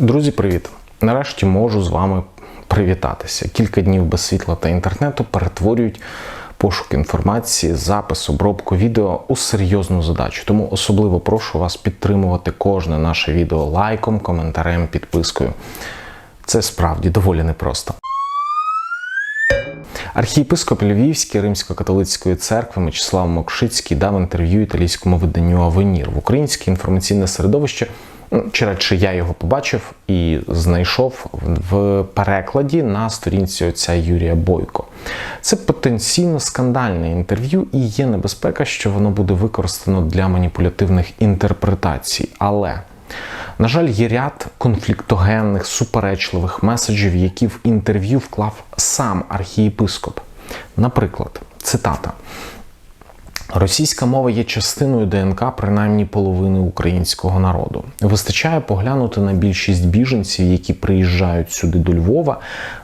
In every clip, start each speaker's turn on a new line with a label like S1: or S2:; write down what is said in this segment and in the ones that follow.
S1: Друзі, привіт! Нарешті можу з вами привітатися. Кілька днів без світла та інтернету перетворюють пошук інформації, запис, обробку відео у серйозну задачу. Тому особливо прошу вас підтримувати кожне наше відео лайком, коментарем, підпискою. Це справді доволі непросто. Архієпископ Львівської римсько-католицької церкви Мечислав Мокшицький дав інтерв'ю італійському виданню Авенір в українське інформаційне середовище. Чи радше я його побачив і знайшов в перекладі на сторінці отця Юрія Бойко. Це потенційно скандальне інтерв'ю, і є небезпека, що воно буде використано для маніпулятивних інтерпретацій. Але на жаль, є ряд конфліктогенних, суперечливих меседжів, які в інтерв'ю вклав сам архієпископ. Наприклад, цитата. Російська мова є частиною ДНК принаймні половини українського народу. Вистачає поглянути на більшість біженців, які приїжджають сюди до Львова.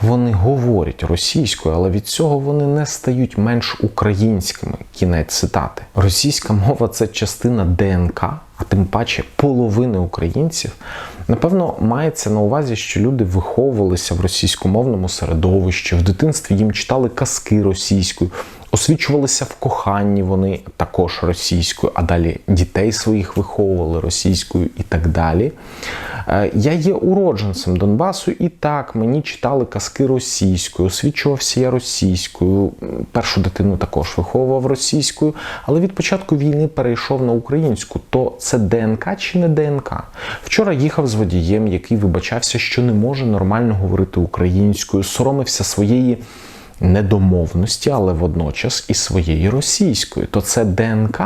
S1: Вони говорять російською, але від цього вони не стають менш українськими. Кінець цитати. Російська мова це частина ДНК, а тим паче половини українців. Напевно, мається на увазі, що люди виховувалися в російськомовному середовищі, в дитинстві їм читали казки російською, освічувалися в коханні вони також російською, а далі дітей своїх виховували російською і так далі. Е, Я є уродженцем Донбасу, і так мені читали казки російською, освічувався я російською. Першу дитину також виховував російською, але від початку війни перейшов на українську. То це ДНК чи не ДНК? Вчора їхав з водієм, який вибачався, що не може нормально говорити українською, соромився своєї недомовності, але водночас і своєї російської. То це ДНК?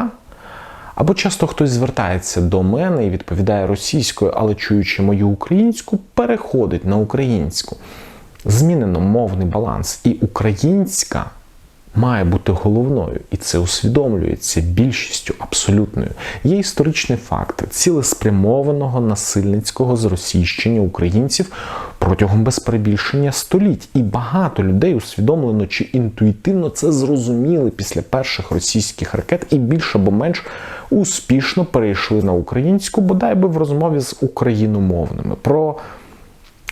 S1: Або часто хтось звертається до мене і відповідає російською, але чуючи мою українську, переходить на українську. Змінено мовний баланс, і українська має бути головною, і це усвідомлюється більшістю абсолютною. Є історичний факт цілеспрямованого насильницького зросійщення українців протягом без перебільшення століть. І багато людей усвідомлено чи інтуїтивно це зрозуміли після перших російських ракет і більш або менш успішно перейшли на українську, бодай би в розмові з україномовними. Про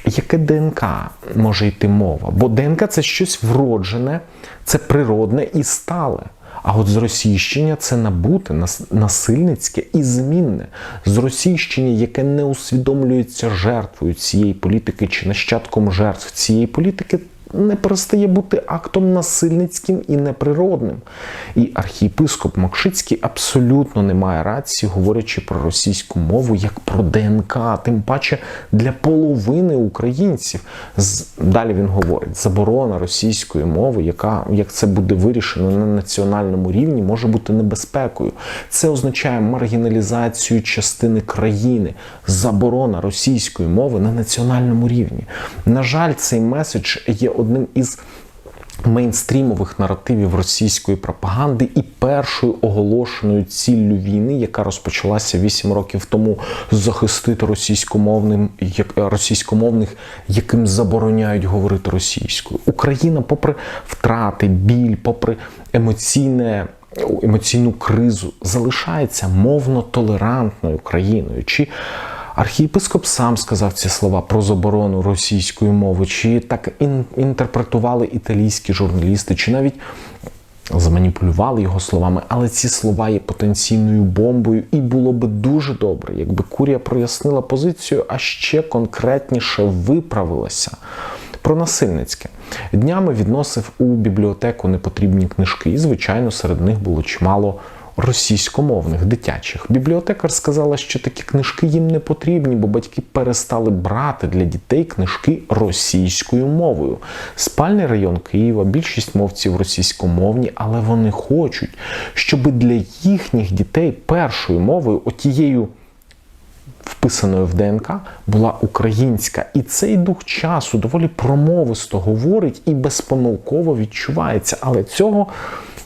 S1: яке ДНК може йти мова? Бо ДНК це щось вроджене, це природне і стале. А от зросійщення це набуте, насильницьке і змінне. Зросійщення, яке не усвідомлюється жертвою цієї політики чи нащадком жертв цієї політики, не перестає бути актом насильницьким і неприродним. І архієпископ Макшицький абсолютно не має рації, говорячи про російську мову як про ДНК, тим паче для половини українців. Далі він говорить: заборона російської мови, яка як це буде вирішено на національному рівні, може бути небезпекою. Це означає маргіналізацію частини країни, заборона російської мови на національному рівні. На жаль, цей меседж є одним із мейнстрімових наративів російської пропаганди і першою оголошеною ціллю війни, яка розпочалася 8 років тому, захистити російськомовним як російськомовних, яким забороняють говорити російською. Україна, попри втрати, біль, попри емоційне. Емоційну кризу залишається мовно толерантною країною. Чи Архієпископ сам сказав ці слова про заборону російської мови, чи так інтерпретували італійські журналісти, чи навіть заманіпулювали його словами, але ці слова є потенційною бомбою, і було би дуже добре, якби Курія прояснила позицію, а ще конкретніше виправилася. Про насильницьке. Днями відносив у бібліотеку непотрібні книжки, і звичайно, серед них було чимало російськомовних дитячих. Бібліотекар сказала, що такі книжки їм не потрібні, бо батьки перестали брати для дітей книжки російською мовою. Спальний район Києва, більшість мовців російськомовні, але вони хочуть, щоб для їхніх дітей першою мовою, отією. Вписаною в ДНК була українська, і цей дух часу доволі промовисто говорить і безпомилково відчувається. Але цього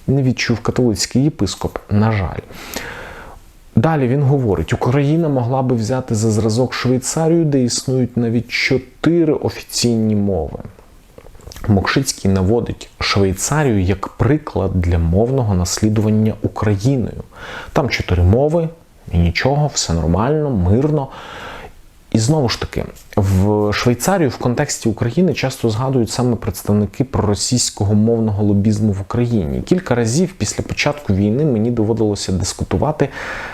S1: не відчув католицький єпископ, на жаль. Далі він говорить: Україна могла би взяти за зразок Швейцарію, де існують навіть чотири офіційні мови. Мокшицький наводить Швейцарію як приклад для мовного наслідування Україною. Там чотири мови, і нічого, все нормально, мирно. І знову ж таки, в Швейцарію в контексті України часто згадують саме представники проросійського мовного лобізму в Україні. Кілька разів після початку війни мені доводилося дискутувати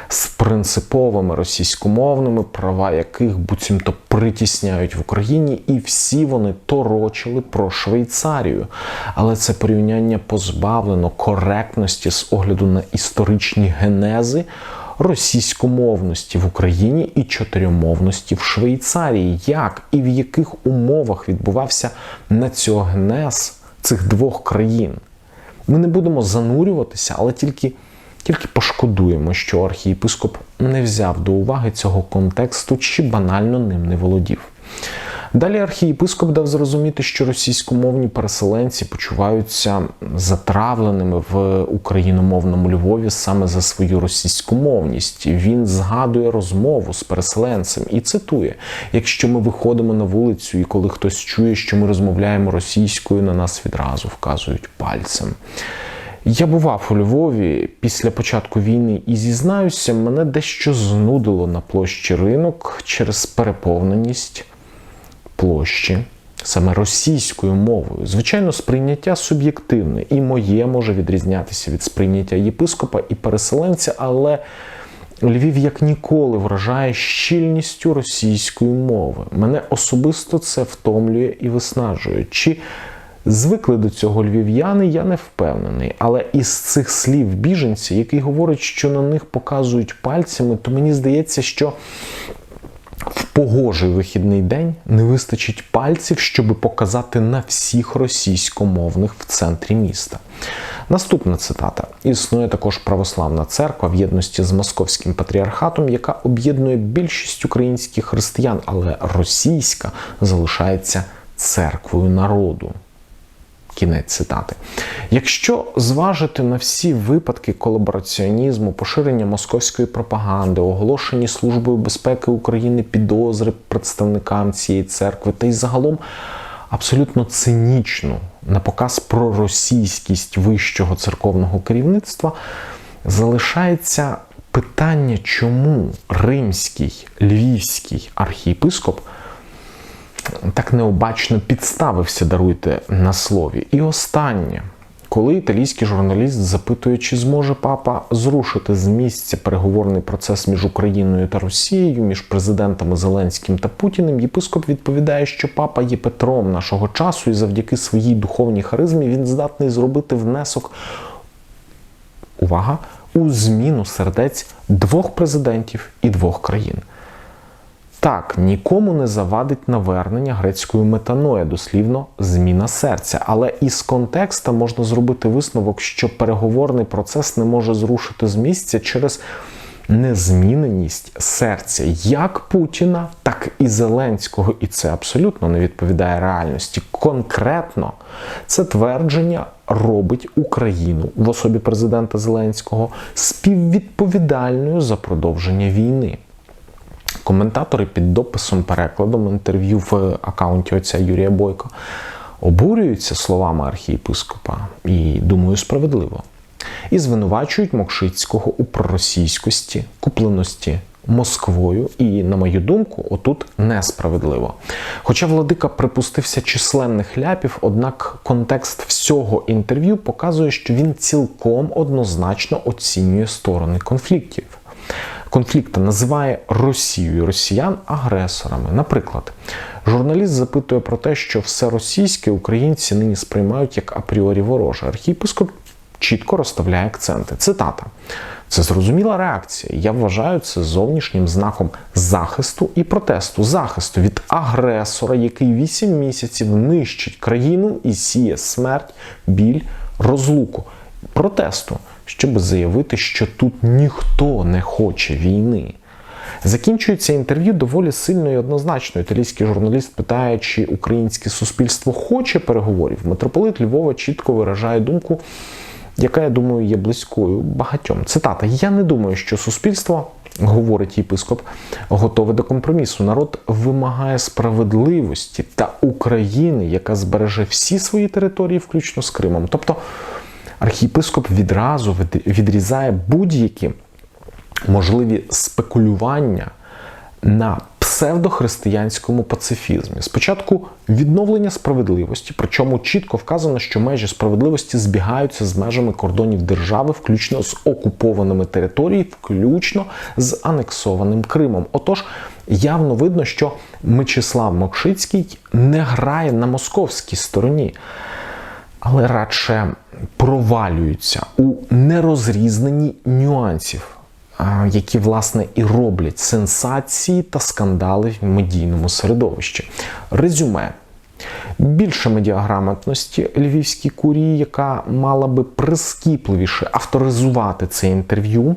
S1: з принциповими російськомовними, права яких буцімто притісняють в Україні, і всі вони торочили про Швейцарію. Але це порівняння позбавлено коректності з огляду на історичні генези російськомовності в Україні і чотиримовності в Швейцарії. Як і в яких умовах відбувався націогенез цих двох країн? Ми не будемо занурюватися, але тільки, тільки пошкодуємо, що архієпископ не взяв до уваги цього контексту чи банально ним не володів. Далі архієпископ дав зрозуміти, що російськомовні переселенці почуваються затравленими в україномовному Львові саме за свою російськомовність. Він згадує розмову з переселенцем і цитує: якщо ми виходимо на вулицю, і коли хтось чує, що ми розмовляємо російською, на нас відразу вказують пальцем. Я бував у Львові після початку війни і зізнаюся, мене дещо знудило на площі ринок через переповненість площі саме російською мовою. Звичайно, сприйняття суб'єктивне, і моє може відрізнятися від сприйняття єпископа і переселенця, але Львів як ніколи вражає щільністю російської мови. Мене особисто це втомлює і виснажує. Чи Звикли до цього львів'яни, я не впевнений. Але із цих слів біженця, який говорить, що на них показують пальцями, то мені здається, що в погожий вихідний день не вистачить пальців, щоб показати на всіх російськомовних в центрі міста. Наступна цитата: існує також православна церква в єдності з московським патріархатом, яка об'єднує більшість українських християн, але російська залишається церквою народу. Кінець цитати. Якщо зважити на всі випадки колабораціонізму, поширення московської пропаганди, оголошені Службою безпеки України підозри представникам цієї церкви, та й загалом абсолютно цинічну на показ про російськість вищого церковного керівництва, залишається питання, чому римський львівський архієпископ так необачно підставився, даруйте на слові. І останнє, коли італійський журналіст запитує, чи зможе папа зрушити з місця переговорний процес між Україною та Росією, між президентами Зеленським та Путіним, єпископ відповідає, що папа є Петром нашого часу, і завдяки своїй духовній харизмі він здатний зробити внесок. Увага! У зміну сердець двох президентів і двох країн. Так, нікому не завадить навернення грецької метаноя, дослівно зміна серця. Але із контекста можна зробити висновок, що переговорний процес не може зрушити з місця через незміненість серця як Путіна, так і Зеленського. І це абсолютно не відповідає реальності. Конкретно це твердження робить Україну в особі президента Зеленського співвідповідальною за продовження війни. Коментатори під дописом перекладом інтерв'ю в аккаунті отця Юрія Бойко обурюються словами архієпископа і, думаю, справедливо. І звинувачують Мокшицького у проросійськості, купленості Москвою, і, на мою думку, отут несправедливо. Хоча владика припустився численних ляпів, однак контекст всього інтерв'ю показує, що він цілком однозначно оцінює сторони конфліктів конфлікту називає Росію і росіян агресорами. Наприклад, журналіст запитує про те, що все російське українці нині сприймають як апріорі вороже. Архієпископ чітко розставляє акценти. Цитата. Це зрозуміла реакція. Я вважаю це зовнішнім знаком захисту і протесту, захисту від агресора, який вісім місяців нищить країну і сіє смерть, біль, розлуку, протесту щоб заявити, що тут ніхто не хоче війни. Закінчується інтерв'ю доволі сильно і однозначно. Італійський журналіст питає, чи українське суспільство хоче переговорів. Митрополит Львова чітко виражає думку, яка, я думаю, є близькою багатьом. Цитата: Я не думаю, що суспільство, говорить єпископ, готове до компромісу. Народ вимагає справедливості та України, яка збереже всі свої території, включно з Кримом. Тобто архієпископ відразу відрізає будь-які можливі спекулювання на псевдохристиянському пацифізмі. Спочатку відновлення справедливості, причому чітко вказано, що межі справедливості збігаються з межами кордонів держави, включно з окупованими територіями, включно з анексованим Кримом. Отож, явно видно, що Мечислав Мокшицький не грає на московській стороні але радше провалюються у нерозрізненні нюансів, які, власне, і роблять сенсації та скандали в медійному середовищі. Резюме. Більше медіаграмотності львівській курії, яка мала би прискіпливіше авторизувати це інтерв'ю,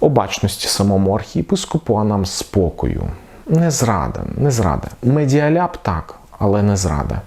S1: обачності самому архієпископу, а нам спокою. Не зрада, не зрада. Медіаляп так, але не зрада.